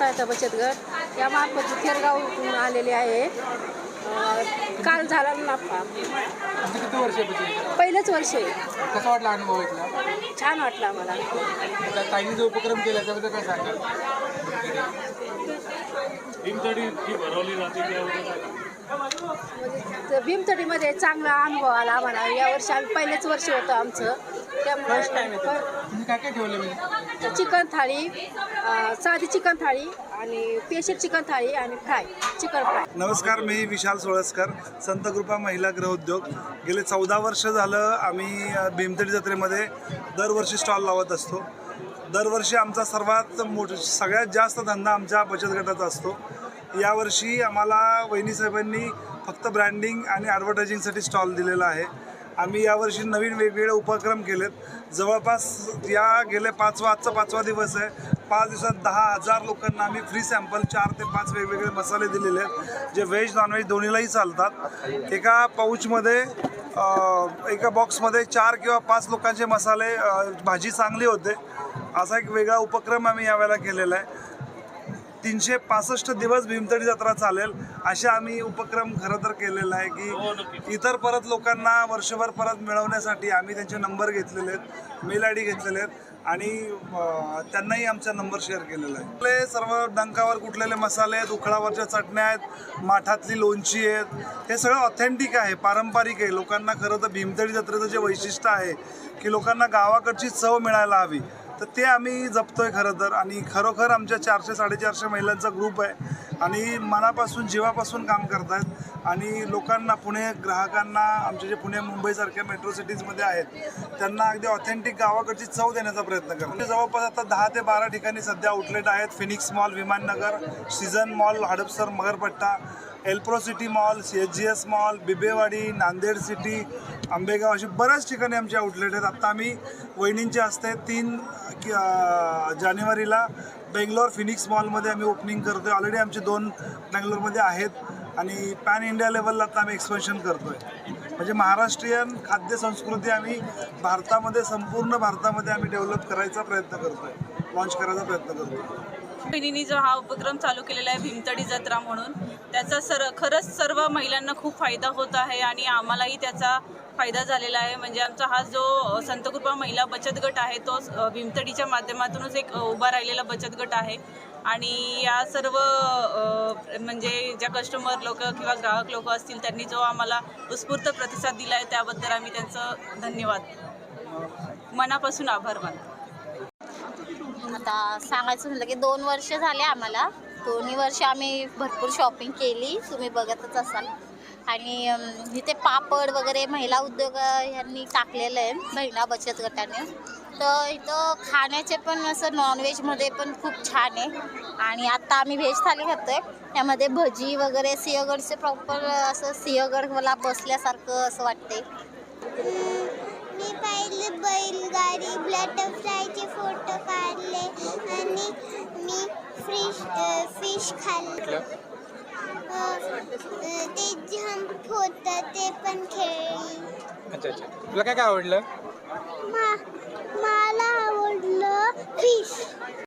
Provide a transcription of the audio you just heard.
सहायता बचत गट या मार्फत आलेले आहे. काल झाला नफा तुमची किती वर्ष आहे बचत पहिलंच वर्ष आहे. कसा वाटला अनुभव इथला छान वाटलं आम्हाला. त्या ताईंनी जो उपक्रम केला त्याबद्दल काय सांगाल? भीमतडी जी भरवली जाते त्याबद्दल म्हणजे भीमतडीमध्ये चांगला अनुभव आला आम्हाला. यावर्षी आम्ही पहिलेच वर्ष होतं आमचं. फर्स्ट टाइम त्यामुळे येतो तुम्ही काय काय ठेवलं मी? चिकन थाळी अं, साधी चिकन थाळी आणि स्पेशल चिकन थाळी आणि फ्राय चिकन फ्राय. नमस्कार मी विशाल सोळसकर संत कृपा महिला गृहोद्योग गेले चौदा वर्ष झालं आम्ही भीमतडी जत्रेमध्ये दरवर्षी स्टॉल लावत असतो. दरवर्षी आमचा सर्वात मोठ सगळ्यात जास्त धंदा आमच्या बचत गटाचा असतो. यावर्षी आम्हाला वहिनीसाहेबांनी फक्त ब्रँडिंग आणि ॲडव्हर्टायझिंगसाठी स्टॉल दिलेला आहे. आम्ही यावर्षी नवीन वेगवेगळे उपक्रम केलेत. जवळपास या गेले पाचवा आजचा पाचवा दिवस आहे. पाच दिवसात दहा हजार लोकांना आम्ही फ्री सॅम्पल चार ते पाच वेगवेगळे मसाले दिलेले आहेत जे व्हेज नॉनव्हेज दोन्हीलाही चालतात. एका पाऊचमध्ये एका बॉक्समध्ये चार किंवा पाच लोकांचे मसाले भाजी चांगली होते. असा एक वेगळा उपक्रम आम्ही यावेळेला केलेला आहे. तीनशे पासष्ट दिवस भीमतडी जत्रा चालेल असे आम्ही उपक्रम खरं तर केलेला आहे की इतर परत लोकांना वर्षभर परत मिळवण्यासाठी आम्ही त्यांचे नंबर घेतलेले आहेत मेल आय डी घेतलेले आहेत आणि त्यांनाही आमचा नंबर शेअर केलेला आहे. आपले सर्व डंकावर कुठलेले मसाले आहेत उखळावरच्या चटण्या आहेत माठातली लोणची आहेत हे सगळं ऑथेंटिक आहे पारंपरिक आहे. लोकांना खरं तर भीमतडी जत्रेचं जे वैशिष्ट्य आहे की लोकांना गावाकडची चव मिळायला हवी. तर ते आम्ही जपतोय खरं तर. आणि खरोखर आमच्या चारशे साडेचारशे महिलांचा ग्रुप आहे. आणि मनापासून जीवापासून काम करतायत. आणि लोकांना पुणे ग्राहकांना आमचे जे पुणे मुंबईसारख्या मेट्रो सिटीजमध्ये आहेत त्यांना अगदी ऑथेंटिक गावाकडची चव देण्याचा प्रयत्न करतो म्हणजे जवळपास आता दहा ते बारा ठिकाणी सध्या आउटलेट आहेत. Phoenix mall Vimannagar season mall Hadapsar Magarpatta Elpro city mall C H G S mall Bibwewadi Nanded city Ambegaon अशी बऱ्याच ठिकाणी आमचे आउटलेट आहेत. आत्ता आम्ही वहिनींच्या हस्ते तीन जानेवारीला बेंगलोर फिनिक्स मॉलमध्ये आम्ही ओपनिंग करतो आहे ऑलरेडी आमचे दोन बेंगलोरमध्ये आहेत. आणि पॅन इंडिया लेवलला आता आम्ही एक्सपेन्शन आहे म्हणजे महाराष्ट्रीयन खाद्य संस्कृती आम्ही भारतामध्ये संपूर्ण भारतामध्ये आम्ही डेव्हलप करायचा प्रयत्न करतो आहे लॉन्च करायचा प्रयत्न करतो आहे बहिणींनी जो हा उपक्रम चालू केलेला आहे भीमतडी जत्रा म्हणून त्याचा सर खरंच सर्व महिलांना खूप फायदा होत आहे आणि आम्हालाही त्याचा फायदा झालेला आहे. म्हणजे आमचा हा जो संतकृपा महिला बचत गट आहे तो भीमतडीच्या माध्यमातूनच एक उभा राहिलेला बचत गट आहे. आणि या सर्व म्हणजे ज्या कस्टमर लोक किंवा ग्राहक लोक असतील त्यांनी जो आम्हाला उत्स्फूर्त प्रतिसाद दिला आहे त्याबद्दल आम्ही त्यांचं धन्यवाद. मनापासून आभार मानतो. आता सांगायचं म्हटलं की दोन वर्ष झाले आम्हाला. दोन्ही वर्ष आम्ही भरपूर शॉपिंग केली. तुम्ही बघतच असाल. आणि इथे पापड वगैरे महिला उद्योग यांनी टाकलेलं आहे महिला बचत गटाने. तर इथं खाण्याचे पण असं नॉनव्हेजमध्ये पण खूप छान आहे. आणि आत्ता आम्ही व्हेज थाली खातो आहे त्यामध्ये भजी वगैरे सिंहगडचे प्रॉपर असं सिंहगड मला बसल्यासारखं असं वाटते बैलगाडी बटरफ्लायचे फोटो काढले आणि मी फिश फिश खाल्ले. ते जंप होतं ते पण खेळली. अच्छा अच्छा. तुला काय काय आवडलं? मा मला आवडलं फिश